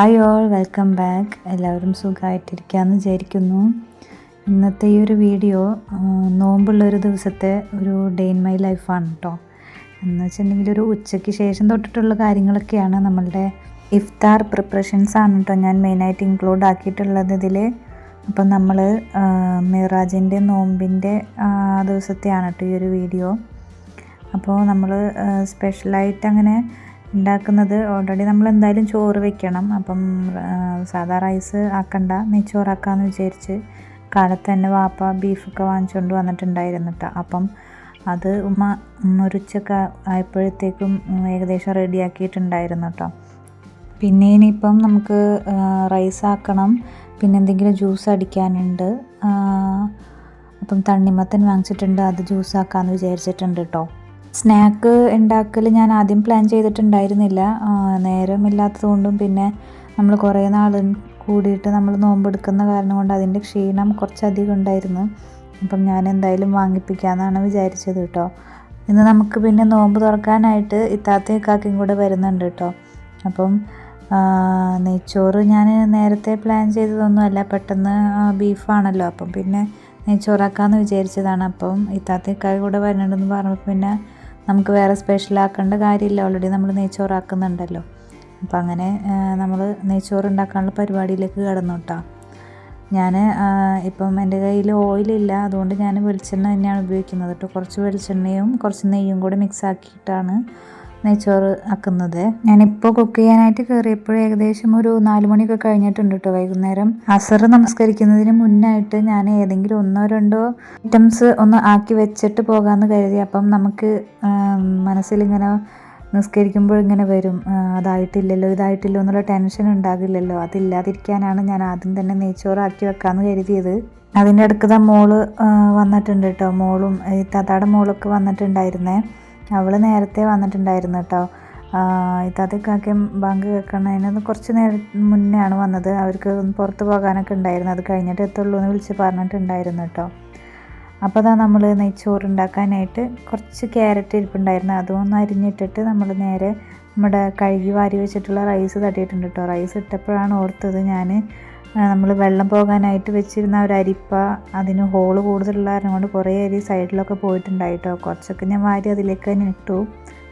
Hi all welcome back. എല്ലാവരും സുഖമായിട്ടിരിക്കാമെന്ന് വിചാരിക്കുന്നു. ഇന്നത്തെ ഈ ഒരു വീഡിയോ നോമ്പുള്ളൊരു ദിവസത്തെ ഒരു ഡേ ഇൻ മൈ ലൈഫാണ് കേട്ടോ എന്ന് വെച്ചിട്ടുണ്ടെങ്കിൽ ഒരു ഉച്ചയ്ക്ക് ശേഷം തൊട്ടിട്ടുള്ള കാര്യങ്ങളൊക്കെയാണ് നമ്മളുടെ ഇഫ്താർ പ്രിപ്പറേഷൻസ് ആണ് കേട്ടോ ഞാൻ മെയിനായിട്ട് ഇൻക്ലൂഡ് ആക്കിയിട്ടുള്ളത് ഇതിൽ അപ്പം നമ്മൾ മിറാജിന്റെ നോമ്പിന്റെ ദിവസത്തെയാണ് കേട്ടോ ഈ ഒരു വീഡിയോ. അപ്പോൾ നമ്മൾ സ്പെഷ്യലായിട്ട് അങ്ങനെ ഉണ്ടാക്കുന്നത്. ഓൾറെഡി നമ്മൾ എന്തായാലും ചോറ് വെക്കണം. അപ്പം സാദാ റൈസ് ആക്കണ്ട. നെയ്ച്ചോറാക്കാമെന്ന് വിചാരിച്ച് കാലത്ത് തന്നെ വാപ്പ ബീഫൊക്കെ വാങ്ങിച്ചുകൊണ്ട് വന്നിട്ടുണ്ടായിരുന്നു കേട്ടോ അപ്പം അത് ഉമ്മ മുറിച്ചൊക്കെ ആയപ്പോഴത്തേക്കും ഏകദേശം റെഡിയാക്കിയിട്ടുണ്ടായിരുന്നു കേട്ടോ പിന്നെ ഇനിയിപ്പം നമുക്ക് റൈസ് ആക്കണം. പിന്നെ എന്തെങ്കിലും ജ്യൂസ് അടിക്കാനുണ്ട്. അപ്പം തണ്ണിമത്തൻ വാങ്ങിച്ചിട്ടുണ്ട്. അത് ജ്യൂസ് ആക്കാമെന്ന് വിചാരിച്ചിട്ടുണ്ട് കേട്ടോ സ്നാക്ക് ഉണ്ടാക്കൽ ഞാൻ ആദ്യം പ്ലാൻ ചെയ്തിട്ടുണ്ടായിരുന്നില്ല. നേരമില്ലാത്തതുകൊണ്ടും നേരമില്ലാത്തത് കൊണ്ടും പിന്നെ നമ്മൾ കുറേ നാൾ കൂടിയിട്ട് നമ്മൾ നോമ്പെടുക്കുന്ന കാരണം കൊണ്ട് അതിന്റെ ക്ഷീണം കുറച്ചധികം ഉണ്ടായിരുന്നു. അപ്പം ഞാൻ എന്തായാലും വാങ്ങിപ്പിക്കാമെന്നാണ് വിചാരിച്ചത് കേട്ടോ ഇന്ന് നമുക്ക് പിന്നെ നോമ്പ് തുറക്കാനായിട്ട് ഇത്താത്തയും കാക്കയും കൂടെ വരുന്നുണ്ട് കേട്ടോ അപ്പം നെയ്ച്ചോറ് ഞാൻ നേരത്തെ പ്ലാൻ ചെയ്തതൊന്നുമല്ല പെട്ടെന്ന് ബീഫാണല്ലോ. അപ്പം പിന്നെ നെയ്ച്ചോറാക്കാമെന്ന് വിചാരിച്ചതാണ്. അപ്പം ഇത്താത്തക്കാർ കൂടെ വരണുണ്ടെന്ന് പറഞ്ഞപ്പോൾ പിന്നെ നമുക്ക് വേറെ സ്പെഷ്യൽ ആക്കേണ്ട കാര്യമില്ല. ഓൾറെഡി നമ്മൾ നെയ്ച്ചോറാക്കുന്നുണ്ടല്ലോ. അപ്പം അങ്ങനെ നമ്മൾ നെയ്ച്ചോറ് ഉണ്ടാക്കാനുള്ള പരിപാടിയിലേക്ക് കടന്നു കേട്ടോ ഞാൻ ഇപ്പം എന്റെ കയ്യിൽ ഓയിലില്ല അതുകൊണ്ട് ഞാൻ വെളിച്ചെണ്ണ തന്നെയാണ് ഉപയോഗിക്കുന്നത് കേട്ടോ കുറച്ച് വെളിച്ചെണ്ണയും കുറച്ച് നെയ്യും കൂടെ മിക്സ് ആക്കിയിട്ടാണ് നെയ്ച്ചോറ് ആക്കുന്നത്. ഞാനിപ്പോൾ കുക്ക് ചെയ്യാനായിട്ട് കയറിയപ്പോൾ ഏകദേശം ഒരു നാല് മണിയൊക്കെ കഴിഞ്ഞിട്ടുണ്ട് കേട്ടോ വൈകുന്നേരം. അസർ നമസ്കരിക്കുന്നതിന് മുന്നായിട്ട് ഞാൻ ഏതെങ്കിലും ഒന്നോ രണ്ടോ ഐറ്റംസ് ഒന്ന് ആക്കി വെച്ചിട്ട് പോകാമെന്ന് കരുതി. അപ്പം നമുക്ക് മനസ്സിലിങ്ങനെ നിസ്കരിക്കുമ്പോൾ ഇങ്ങനെ വരും. അതായിട്ടില്ലല്ലോ ഇതായിട്ടില്ലോ എന്നുള്ള ടെൻഷൻ ഉണ്ടാകില്ലല്ലോ. അതില്ലാതിരിക്കാനാണ് ഞാൻ ആദ്യം തന്നെ നെയ്ച്ചോറ് ആക്കി വെക്കാമെന്ന് കരുതിയത്. അതിന്റെ അടുക്കത മോൾ വന്നിട്ടുണ്ട് കേട്ടോ മോളും ഈ താത്താടെ മോളൊക്കെ വന്നിട്ടുണ്ടായിരുന്നേ. അവൾ നേരത്തെ വന്നിട്ടുണ്ടായിരുന്നു കേട്ടോ. ഇത്താത്തക്കാക്കും ബാങ്ക് കേൾക്കണതിന് കുറച്ച് നേരം മുന്നെയാണ് വന്നത്. അവർക്ക് പുറത്ത് പോകാനൊക്കെ ഉണ്ടായിരുന്നു. അത് കഴിഞ്ഞിട്ട് എത്തുള്ളൂ എന്ന് വിളിച്ച് പറഞ്ഞിട്ടുണ്ടായിരുന്നു കേട്ടോ. അപ്പോൾ അതാ നമ്മൾ നെയ്ച്ചോറ് ഉണ്ടാക്കാനായിട്ട് കുറച്ച് ക്യാരറ്റ് ഇരിപ്പുണ്ടായിരുന്നു. അതൊന്ന് അരിഞ്ഞിട്ടിട്ട് നമ്മൾ നേരെ നമ്മുടെ കഴുകി വാരി വെച്ചിട്ടുള്ള റൈസ് തട്ടിയിട്ടുണ്ട് കേട്ടോ. റൈസ് ഇട്ടപ്പോഴാണ് ഓർത്തത് ഞാൻ നമ്മൾ വെള്ളം പോകാനായിട്ട് വെച്ചിരുന്ന ഒരു അരിപ്പ അതിന് ഹോൾ കൂടുതലുള്ള കൊണ്ട് കുറേ അരി സൈഡിലൊക്കെ പോയിട്ടുണ്ടായിട്ടോ. കുറച്ചൊക്കെ ഞാൻ വാരി അതിലേക്ക് തന്നെ ഇട്ടു.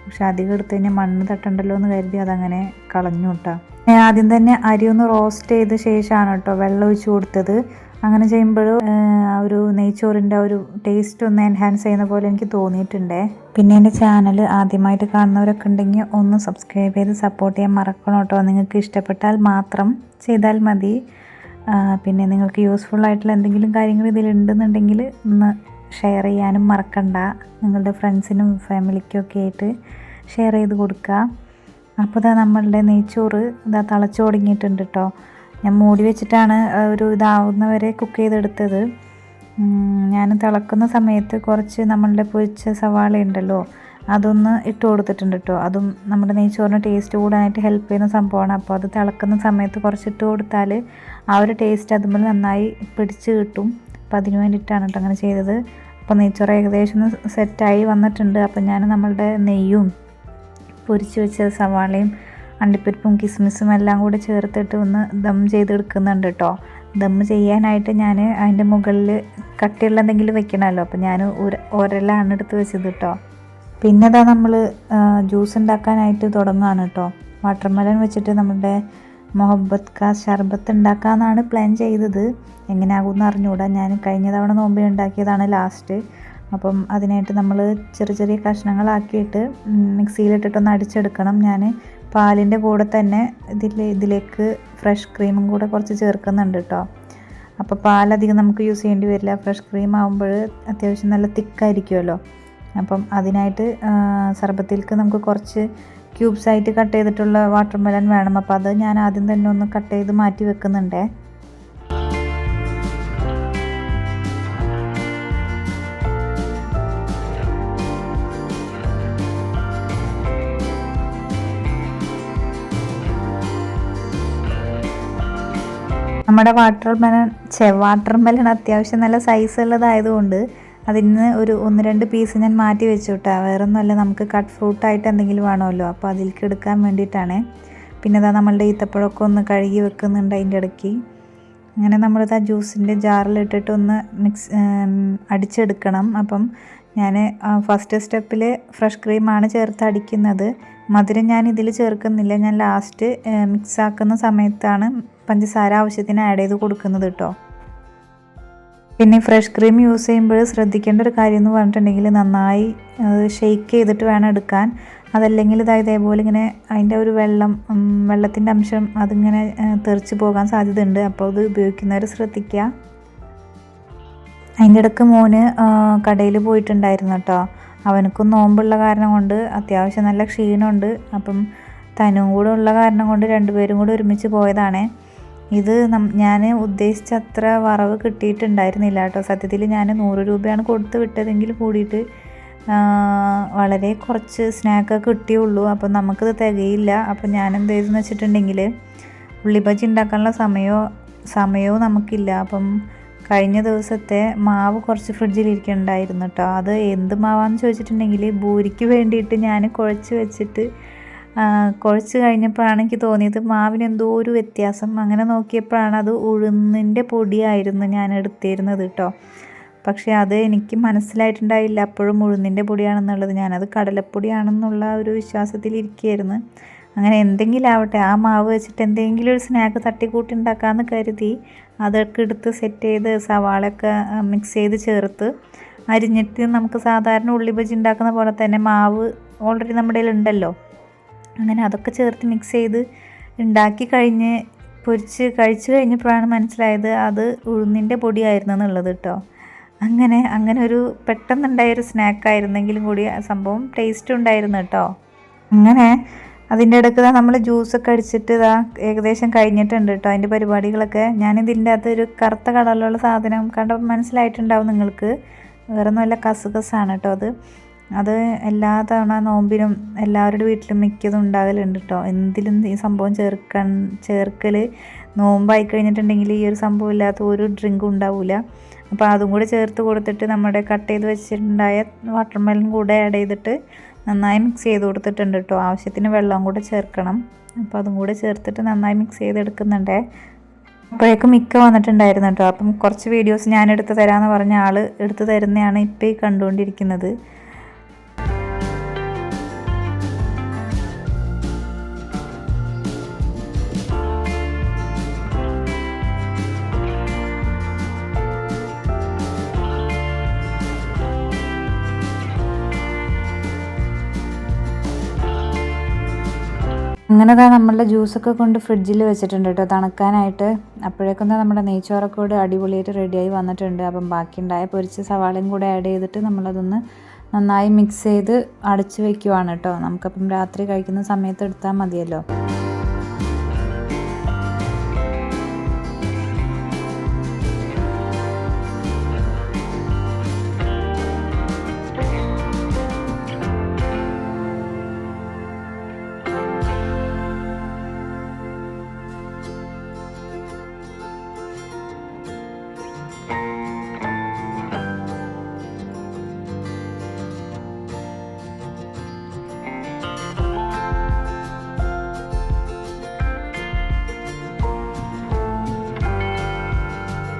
പക്ഷെ അധികം എടുത്ത് കഴിഞ്ഞാൽ മണ്ണ് തട്ടണ്ടല്ലോ എന്ന് കരുതി അതങ്ങനെ കളഞ്ഞു കേട്ടോ ഞാൻ ആദ്യം തന്നെ അരി ഒന്ന് റോസ്റ്റ് ചെയ്ത ശേഷമാണ് കേട്ടോ വെള്ളം ഒഴിച്ച് കൊടുത്തത്. അങ്ങനെ ചെയ്യുമ്പോൾ ഒരു നെയ്ച്ചോറിന്റെ ഒരു ടേസ്റ്റ് ഒന്ന് എൻഹാൻസ് ചെയ്യുന്ന പോലെ എനിക്ക് തോന്നിയിട്ടുണ്ട്. പിന്നെ എന്റെ ചാനൽ ആദ്യമായിട്ട് കാണുന്നവരൊക്കെ ഉണ്ടെങ്കിൽ ഒന്ന് സബ്സ്ക്രൈബ് ചെയ്ത് സപ്പോർട്ട് ചെയ്യാൻ മറക്കണം കേട്ടോ നിങ്ങൾക്ക് ഇഷ്ടപ്പെട്ടാൽ മാത്രം ചെയ്താൽ മതി. പിന്നെ നിങ്ങൾക്ക് യൂസ്ഫുൾ ആയിട്ടുള്ള എന്തെങ്കിലും കാര്യങ്ങൾ ഇതിലുണ്ടെന്നുണ്ടെങ്കിൽ ഒന്ന് ഷെയർ ചെയ്യാനും മറക്കണ്ട. നിങ്ങളുടെ ഫ്രണ്ട്സിനും ഫാമിലിക്കും ഒക്കെ ആയിട്ട് ഷെയർ ചെയ്ത് കൊടുക്കുക. അപ്പോൾ ഇതാ നമ്മളുടെ നെയ്ച്ചോറ് ഇതാ തിളച്ച് തുടങ്ങിയിട്ടുണ്ട് കേട്ടോ ഞാൻ മൂടി വെച്ചിട്ടാണ് ഒരു ഇതാവുന്നവരെ കുക്ക് ചെയ്തെടുത്തത്. ഞാൻ തിളക്കുന്ന സമയത്ത് കുറച്ച് നമ്മളുടെ പൊരിച്ച സവാള ഉണ്ടല്ലോ അതൊന്ന് ഇട്ട് കൊടുത്തിട്ടുണ്ട് കേട്ടോ അതും നമ്മുടെ നെയ്ച്ചോറിന് ടേസ്റ്റ് കൂടാനായിട്ട് ഹെൽപ്പ് ചെയ്യുന്ന സംഭവമാണ്. അപ്പോൾ അത് തിളക്കുന്ന സമയത്ത് കുറച്ചിട്ട് കൊടുത്താൽ ആ ഒരു ടേസ്റ്റ് അതുമ്പോൾ നന്നായി പിടിച്ച് കിട്ടും. അപ്പോൾ അതിന് വേണ്ടിയിട്ടാണ് കേട്ടോ അങ്ങനെ ചെയ്തത്. അപ്പോൾ നെയ്ച്ചോറ് ഏകദേശം സെറ്റായി വന്നിട്ടുണ്ട്. അപ്പോൾ ഞാൻ നമ്മളുടെ നെയ്യും പൊരിച്ച് വെച്ച സവാളയും അണ്ടിപ്പരിപ്പും കിസ്മിസും എല്ലാം കൂടി ചേർത്തിട്ട് ഒന്ന് ദം ചെയ്തെടുക്കുന്നുണ്ട് കേട്ടോ ദം ചെയ്യാനായിട്ട് ഞാൻ അതിന്റെ മുകളിൽ കട്ടിയുള്ള എന്തെങ്കിലും വെക്കണമല്ലോ. അപ്പോൾ ഞാൻ ഒരു ഒരലാണ് എടുത്ത് വെച്ചത് കേട്ടോ പിന്നെ ഇതാ നമ്മൾ ജ്യൂസ് ഉണ്ടാക്കാനായിട്ട് തുടങ്ങുകയാണ് കേട്ടോ വാട്ടർമെലൺ വെച്ചിട്ട് നമ്മുടെ മൊഹബത്ത് കാ ഷർബത്ത് ഉണ്ടാക്കാമെന്നാണ് പ്ലാൻ ചെയ്തത്. എങ്ങനെ എന്ന് അറിഞ്ഞുകൂടാ ഞാൻ കഴിഞ്ഞ തവണ നോമ്പി ഉണ്ടാക്കിയതാണ് ലാസ്റ്റ്. അപ്പം അതിനായിട്ട് നമ്മൾ ചെറിയ ചെറിയ കഷ്ണങ്ങളാക്കിയിട്ട് മിക്സിയിലിട്ടിട്ടൊന്ന് അടിച്ചെടുക്കണം. ഞാൻ പാലിന്റെ കൂടെ തന്നെ ഇതിൽ ഇതിലേക്ക് ഫ്രഷ് ക്രീമും കൂടെ കുറച്ച് ചേർക്കുന്നുണ്ട് കേട്ടോ അപ്പോൾ പാലധികം നമുക്ക് യൂസ് ചെയ്യേണ്ടി വരില്ല. ഫ്രഷ് ക്രീം ആകുമ്പോൾ അത്യാവശ്യം നല്ല തിക്കായിരിക്കുമല്ലോ അപ്പം അതിനായിട്ട് സർബത്തിലേക്ക് നമുക്ക് കുറച്ച് ക്യൂബ്സ് ആയിട്ട് കട്ട് ചെയ്തിട്ടുള്ള വാട്ടർ മെലൺ വേണം. അപ്പോൾ അത് ഞാൻ ആദ്യം തന്നെ ഒന്ന് കട്ട് ചെയ്ത് മാറ്റി വെക്കുന്നുണ്ടേ. നമ്മുടെ വാട്ടർ മെലൺ ചെ വാട്ടർ മെലൺ അത്യാവശ്യം നല്ല സൈസ് ഉള്ളതായതുകൊണ്ട് അതിന് ഒരു ഒന്ന് രണ്ട് പീസ് ഞാൻ മാറ്റി വെച്ചു കേട്ടോ വേറെ ഒന്നുമല്ല നമുക്ക് കട്ട് ഫ്രൂട്ടായിട്ട് എന്തെങ്കിലും വേണമല്ലോ. അപ്പോൾ അതിലേക്ക് എടുക്കാൻ വേണ്ടിയിട്ടാണ്. പിന്നെ ഇതാ നമ്മളുടെ ഈത്തപ്പഴമൊക്കെ ഒന്ന് കഴുകി വെക്കുന്നുണ്ട് അതിന്റെ ഇടയ്ക്ക്. അങ്ങനെ നമ്മളിത് ആ ജ്യൂസിന്റെ ജാറിലിട്ടിട്ട് ഒന്ന് മിക്സ് അടിച്ചെടുക്കണം. അപ്പം ഞാൻ ഫസ്റ്റ് സ്റ്റെപ്പിൽ ഫ്രഷ് ക്രീമാണ് ചേർത്ത് അടിക്കുന്നത്. മധുരം ഞാൻ ഇതിൽ ചേർക്കുന്നില്ല. ഞാൻ ലാസ്റ്റ് മിക്സ് ആക്കുന്ന സമയത്താണ് പഞ്ചസാര ആവശ്യത്തിന് ആഡ് ചെയ്ത് കൊടുക്കുന്നത് കേട്ടോ പിന്നെ ഫ്രഷ് ക്രീം യൂസ് ചെയ്യുമ്പോൾ ശ്രദ്ധിക്കേണ്ട ഒരു കാര്യം എന്ന് പറഞ്ഞിട്ടുണ്ടെങ്കിൽ നന്നായി ഷെയ്ക്ക് ചെയ്തിട്ട് വേണം എടുക്കാൻ. അതല്ലെങ്കിൽ ഇതാ ഇതേപോലെ ഇങ്ങനെ അതിന്റെ ഒരു വെള്ളം വെള്ളത്തിന്റെ അംശം അതിങ്ങനെ തെറിച്ച് പോകാൻ സാധ്യതയുണ്ട്. അപ്പോൾ അത് ഉപയോഗിക്കുന്നവർ ശ്രദ്ധിക്കുക. അതിന്റെ ഇടയ്ക്ക് മോന് കടയിൽ പോയിട്ടുണ്ടായിരുന്നു കേട്ടോ. അവനക്കും നോമ്പുള്ള കാരണം കൊണ്ട് അത്യാവശ്യം നല്ല ക്ഷീണമുണ്ട്. അപ്പം തനും കൂടെ ഉള്ള കാരണം കൊണ്ട് രണ്ടുപേരും കൂടെ ഒരുമിച്ച് പോയതാണേ. ഇത് ഞാൻ ഉദ്ദേശിച്ച അത്ര വറവ് കിട്ടിയിട്ടുണ്ടായിരുന്നില്ല കേട്ടോ. സത്യത്തിൽ ഞാൻ നൂറ് രൂപയാണ് കൊടുത്ത് വിട്ടതെങ്കിൽ കൂടിയിട്ട് വളരെ കുറച്ച് സ്നാക്കൊക്കെ കിട്ടിയുള്ളൂ. അപ്പം നമുക്കത് തികയില്ല. അപ്പം ഞാൻ എന്ത് ചെയ്തെന്ന് വെച്ചിട്ടുണ്ടെങ്കിൽ ഉള്ളിബജി ഉണ്ടാക്കാനുള്ള സമയമോ സമയവും നമുക്കില്ല. അപ്പം കഴിഞ്ഞ ദിവസത്തെ മാവ് കുറച്ച് ഫ്രിഡ്ജിലിരിക്കുന്നുണ്ടായിരുന്നു കേട്ടോ. അത് എന്ത് മാവാന്ന് ചോദിച്ചിട്ടുണ്ടെങ്കിൽ ഭൂരിക്ക് വേണ്ടിയിട്ട് ഞാൻ കുഴച്ച് വെച്ചിട്ട് കുഴച്ച് കഴിഞ്ഞപ്പോഴാണ് എനിക്ക് തോന്നിയത് മാവിന് എന്തോ ഒരു വ്യത്യാസം. അങ്ങനെ നോക്കിയപ്പോഴാണ് അത് ഉഴുന്നിന്റെ പൊടിയായിരുന്നു ഞാൻ എടുത്തിരുന്നത് കേട്ടോ പക്ഷേ അത് എനിക്ക് മനസ്സിലായിട്ടുണ്ടായില്ല. അപ്പോഴും ഉഴുന്നിന്റെ പൊടിയാണെന്നുള്ളത്. ഞാനത് കടലപ്പൊടിയാണെന്നുള്ള ഒരു വിശ്വാസത്തിൽ ഇരിക്കുകയായിരുന്നു. അങ്ങനെ എന്തെങ്കിലും ആവട്ടെ ആ മാവ് വെച്ചിട്ട് എന്തെങ്കിലും ഒരു സ്നാക്ക് തട്ടിക്കൂട്ടി ഉണ്ടാക്കാമെന്ന് കരുതി അതൊക്കെ എടുത്ത് സെറ്റ് ചെയ്ത് സവാളൊക്കെ മിക്സ് ചെയ്ത് ചേർത്ത് അരിഞ്ഞിട്ട് നമുക്ക് സാധാരണ ഉള്ളി ബജി ഉണ്ടാക്കുന്ന പോലെ തന്നെ മാവ് ഓൾറെഡി നമ്മുടെ ഉണ്ടല്ലോ അങ്ങനെ അതൊക്കെ ചേർത്ത് മിക്സ് ചെയ്ത് ഉണ്ടാക്കി കഴിഞ്ഞ് പൊരിച്ച് കഴിച്ച് കഴിഞ്ഞപ്പോഴാണ് മനസ്സിലായത് അത് ഉഴുന്നിന്റെ പൊടിയായിരുന്നു എന്നുള്ളത് കേട്ടോ അങ്ങനെ അങ്ങനെ ഒരു പെട്ടെന്നുണ്ടായൊരു സ്നാക്കായിരുന്നെങ്കിലും കൂടി സംഭവം ടേസ്റ്റ് ഉണ്ടായിരുന്നു കേട്ടോ അങ്ങനെ അതിന്റെ ഇടയ്ക്ക് നമ്മൾ ജ്യൂസൊക്കെ അടിച്ചിട്ട് ഇതാ ഏകദേശം കഴിഞ്ഞിട്ടുണ്ട് കേട്ടോ അതിന്റെ പരിപാടികളൊക്കെ. ഞാനിതിന്റെ അകത്ത് ഒരു കറുത്ത കളറിലുള്ള സാധനം കണ്ടപ്പോൾ മനസ്സിലായിട്ടുണ്ടാവും നിങ്ങൾക്ക്. വേറെ ഒന്നുമല്ല കസുകസാണ് കേട്ടോ അത്. അത് എല്ലാ തവണ നോമ്പിനും എല്ലാവരുടെ വീട്ടിലും മിക്കതും ഉണ്ടാകലുണ്ട് കേട്ടോ എന്തിലും ഈ സംഭവം ചേർക്കാൻ ചേർക്കൽ നോമ്പായി കഴിഞ്ഞിട്ടുണ്ടെങ്കിൽ ഈ ഒരു സംഭവം ഇല്ലാത്ത ഒരു ഡ്രിങ്കും ഉണ്ടാവില്ല അപ്പോൾ അതും കൂടി ചേർത്ത് കൊടുത്തിട്ട് നമ്മുടെ കട്ട് ചെയ്ത് വെച്ചിട്ടുണ്ടായ വാട്ടർമെലൻ കൂടെ ആഡ് ചെയ്തിട്ട് നന്നായി മിക്സ് ചെയ്ത് കൊടുത്തിട്ടുണ്ട് കേട്ടോ ആവശ്യത്തിന് വെള്ളം കൂടെ ചേർക്കണം. അപ്പോൾ അതും കൂടെ ചേർത്തിട്ട് നന്നായി മിക്സ് ചെയ്തെടുക്കുന്നുണ്ടേ. അപ്പോഴേക്കും മിക്ക വന്നിട്ടുണ്ടായിരുന്നു കേട്ടോ അപ്പം കുറച്ച് വീഡിയോസ് ഞാൻ എടുത്ത് തരാമെന്ന് പറഞ്ഞ ആൾ എടുത്ത് തരുന്നതാണ് ഇപ്പോൾ ഈ കണ്ടുകൊണ്ടിരിക്കുന്നത്. അങ്ങനെ തന്നെ നമ്മളുടെ ജ്യൂസൊക്കെ കൊണ്ട് ഫ്രിഡ്ജിൽ വെച്ചിട്ടുണ്ട് കേട്ടോ. തണുക്കാനായിട്ട്. അപ്പോഴേക്കും നമ്മുടെ നെയ്ച്ചോറൊക്കെ കൂടെ അടിപൊളിയായിട്ട് റെഡിയായി വന്നിട്ടുണ്ട്. അപ്പം ബാക്കിയുണ്ടായ പൊരിച്ച സവാളയും കൂടെ ആഡ് ചെയ്തിട്ട് നമ്മളതൊന്ന് നന്നായി മിക്സ് ചെയ്ത് അടച്ച് വെക്കുവാണ് കേട്ടോ. നമുക്കപ്പം രാത്രി കഴിക്കുന്ന സമയത്ത് എടുത്താൽ മതിയല്ലോ.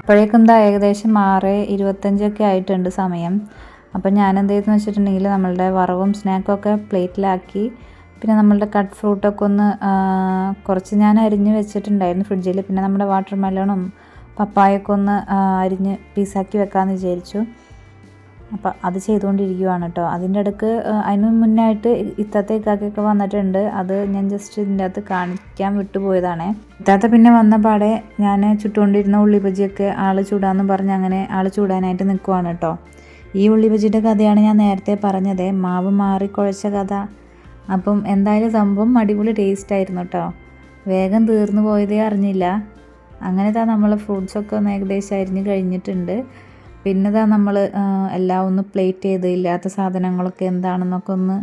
അപ്പോഴേക്കും എന്താ ഏകദേശം ആറ് ഇരുപത്തഞ്ചൊക്കെ ആയിട്ടുണ്ട് സമയം. അപ്പം ഞാൻ എന്ത് ചെയ്തെന്ന് വെച്ചിട്ടുണ്ടെങ്കിൽ നമ്മളുടെ വറവും സ്നാക്കും ഒക്കെ പ്ലേറ്റിലാക്കി. പിന്നെ നമ്മളുടെ കട്ട് ഫ്രൂട്ടൊക്കെ ഒന്ന് കുറച്ച് ഞാൻ അരിഞ്ഞ് വെച്ചിട്ടുണ്ടായിരുന്നു ഫ്രിഡ്ജിൽ പിന്നെ നമ്മുടെ വാട്ടർ മെലണും പപ്പായൊക്കെ ഒന്ന് അരിഞ്ഞ് പീസാക്കി വെക്കാമെന്ന് വിചാരിച്ചു. അപ്പം അത് ചെയ്തുകൊണ്ടിരിക്കുവാണ് കേട്ടോ. അതിന്റെ ഇടയ്ക്ക് അതിന് മുന്നായിട്ട് ഇത്തത്തെ ഇക്കാക്കൊക്കെ വന്നിട്ടുണ്ട്. അത് ഞാൻ ജസ്റ്റ് ഇതിന്റെ അകത്ത് കാണിക്കാൻ വിട്ടുപോയതാണ്. ഇത്താത്ത പിന്നെ വന്ന പാടെ ഞാൻ ചുട്ടുകൊണ്ടിരുന്ന ഉള്ളിബജിയൊക്കെ ആൾ ചൂടാന്ന് പറഞ്ഞ് അങ്ങനെ ആൾ ചൂടാനായിട്ട് നിൽക്കുവാണ് കേട്ടോ. ഈ ഉള്ളിബജിയുടെ കഥയാണ് ഞാൻ നേരത്തെ പറഞ്ഞത്. മാവ് മാറി കുഴച്ച കഥ. അപ്പം എന്തായാലും സംഭവം അടിപൊളി ടേസ്റ്റ് ആയിരുന്നു കേട്ടോ. വേഗം തീർന്നു പോയതേ അറിഞ്ഞില്ല. അങ്ങനെ താ നമ്മളെ ഫ്രൂട്ട്സൊക്കെ ഒന്ന് ഏകദേശം അരിഞ്ഞ് കഴിഞ്ഞിട്ടുണ്ട്. പിന്നെ ഇതാ നമ്മൾ എല്ലാം ഒന്ന് പ്ലേറ്റ് ചെയ്ത് ഇല്ലാത്ത സാധനങ്ങളൊക്കെ എന്താണെന്നൊക്കെ ഒന്ന്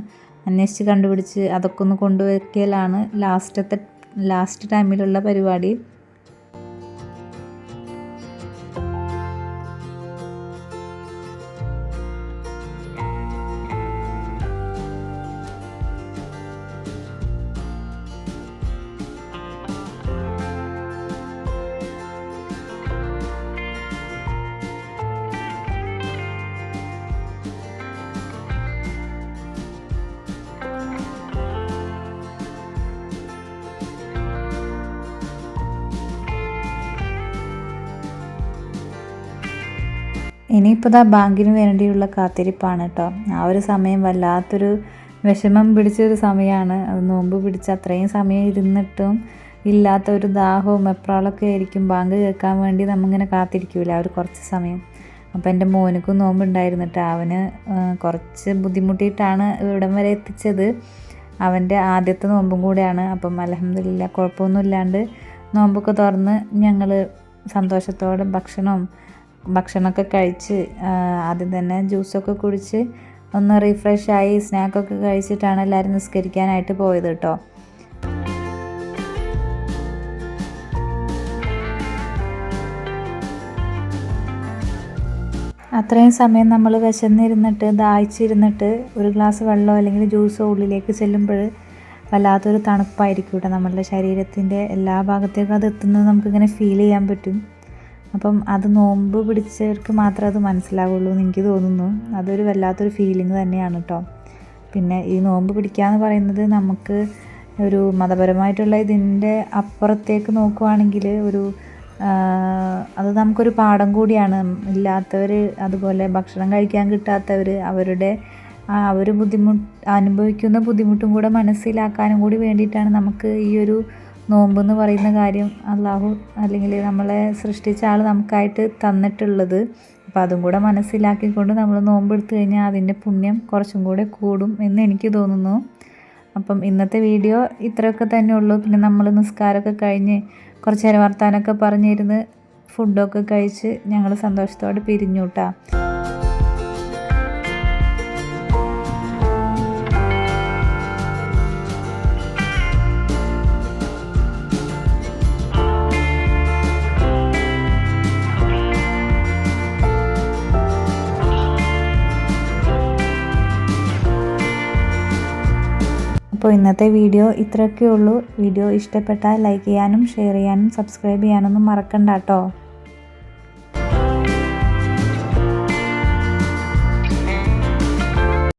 അന്വേഷിച്ച് കണ്ടുപിടിച്ച് അതൊക്കെ ഒന്ന് കൊണ്ടുവയ്ക്കലാണ് ലാസ്റ്റത്തെ ലാസ്റ്റ് ടൈമിലുള്ള പരിപാടി. ഇനിയിപ്പോൾ ആ ബാങ്കിന് വേണ്ടിയുള്ള കാത്തിരിപ്പാണ് കേട്ടോ ആ ഒരു സമയം വല്ലാത്തൊരു വിഷമം പിടിച്ചൊരു സമയമാണ് അത് നോമ്പ് പിടിച്ച് അത്രയും സമയം ഇരുന്നിട്ടും ഇല്ലാത്ത ഒരു ദാഹവും എപ്രാളൊക്കെ ആയിരിക്കും ബാങ്ക് കേൾക്കാൻ വേണ്ടി നമ്മിങ്ങനെ കാത്തിരിക്കൂല ആ ഒരു കുറച്ച് സമയം. അപ്പോൾ എന്റെ മോനക്കും നോമ്പുണ്ടായിരുന്നിട്ട് അവന് കുറച്ച് ബുദ്ധിമുട്ടിയിട്ടാണ് ഇവിടം വരെ എത്തിച്ചത്. അവന്റെ ആദ്യത്തെ നോമ്പും കൂടെയാണ്. അപ്പം അലഹമില്ല കുഴപ്പമൊന്നുമില്ലാണ്ട് നോമ്പൊക്കെ തുറന്ന് ഞങ്ങൾ സന്തോഷത്തോടെ ഭക്ഷണവും ഭക്ഷണമൊക്കെ കഴിച്ച് ആദ്യം തന്നെ ജ്യൂസൊക്കെ കുടിച്ച് ഒന്ന് റിഫ്രഷ് ആയി സ്നാക്കൊക്കെ കഴിച്ചിട്ടാണ് എല്ലാവരും നിസ്കരിക്കാനായിട്ട് പോയത് കേട്ടോ അത്രയും സമയം നമ്മൾ വിശന്നിരുന്നിട്ട് ദാഹിച്ചിരുന്നിട്ട് ഒരു ഗ്ലാസ് വെള്ളമോ അല്ലെങ്കിൽ ജ്യൂസോ ഉള്ളിലേക്ക് ചെല്ലുമ്പോൾ വല്ലാത്തൊരു തണുപ്പായിരിക്കും കേട്ടോ നമ്മളുടെ ശരീരത്തിന്റെ എല്ലാ ഭാഗത്തേക്കും അത് എത്തുന്നത്. നമുക്കിങ്ങനെ ഫീൽ ചെയ്യാൻ പറ്റും. അപ്പം അത് നോമ്പ് പിടിച്ചവർക്ക് മാത്രമേ അത് മനസ്സിലാവുള്ളൂ എന്ന് എനിക്ക് തോന്നുന്നു. അതൊരു വല്ലാത്തൊരു ഫീലിംഗ് തന്നെയാണ് കേട്ടോ പിന്നെ ഈ നോമ്പ് പിടിക്കുക എന്ന് പറയുന്നത് നമുക്ക് ഒരു മതപരമായിട്ടുള്ള ഇതിന്റെ അപ്പുറത്തേക്ക് നോക്കുവാണെങ്കിൽ ഒരു അത് നമുക്കൊരു പാഠം കൂടിയാണ്. ഇല്ലാത്തവർ അതുപോലെ ഭക്ഷണം കഴിക്കാൻ കിട്ടാത്തവർ അവരുടെ അവർ ബുദ്ധിമുട്ട് അനുഭവിക്കുന്ന ബുദ്ധിമുട്ടും കൂടെ മനസ്സിലാക്കാനും കൂടി വേണ്ടിയിട്ടാണ് നമുക്ക് ഈ ഒരു നോമ്പ് എന്ന് പറയുന്ന കാര്യം അള്ളാഹു അല്ലെങ്കിൽ നമ്മളെ സൃഷ്ടിച്ച ആൾ നമുക്കായിട്ട് തന്നിട്ടുള്ളത്. അപ്പോൾ അതും കൂടെ മനസ്സിലാക്കിക്കൊണ്ട് നമ്മൾ നോമ്പ് എടുത്തു കഴിഞ്ഞാൽ അതിന്റെ പുണ്യം കുറച്ചും കൂടെ കൂടും എന്ന് എനിക്ക് തോന്നുന്നു. അപ്പം ഇന്നത്തെ വീഡിയോ ഇത്രയൊക്കെ തന്നെ ഉള്ളൂ. പിന്നെ നമ്മൾ നിസ്കാരമൊക്കെ കഴിഞ്ഞ് കുറച്ച് നേരം വർത്താനമൊക്കെ പറഞ്ഞിരുന്ന് ഫുഡൊക്കെ കഴിച്ച് ഞങ്ങൾ സന്തോഷത്തോടെ പിരിഞ്ഞു കേട്ടോ അപ്പോൾ ഇന്നത്തെ വീഡിയോ ഇത്രയൊക്കെ ഉള്ളൂ. വീഡിയോ ഇഷ്ടപ്പെട്ടാൽ ലൈക്ക് ചെയ്യാനും ഷെയർ ചെയ്യാനും സബ്സ്ക്രൈബ് ചെയ്യാനൊന്നും മറക്കണ്ട കേട്ടോ.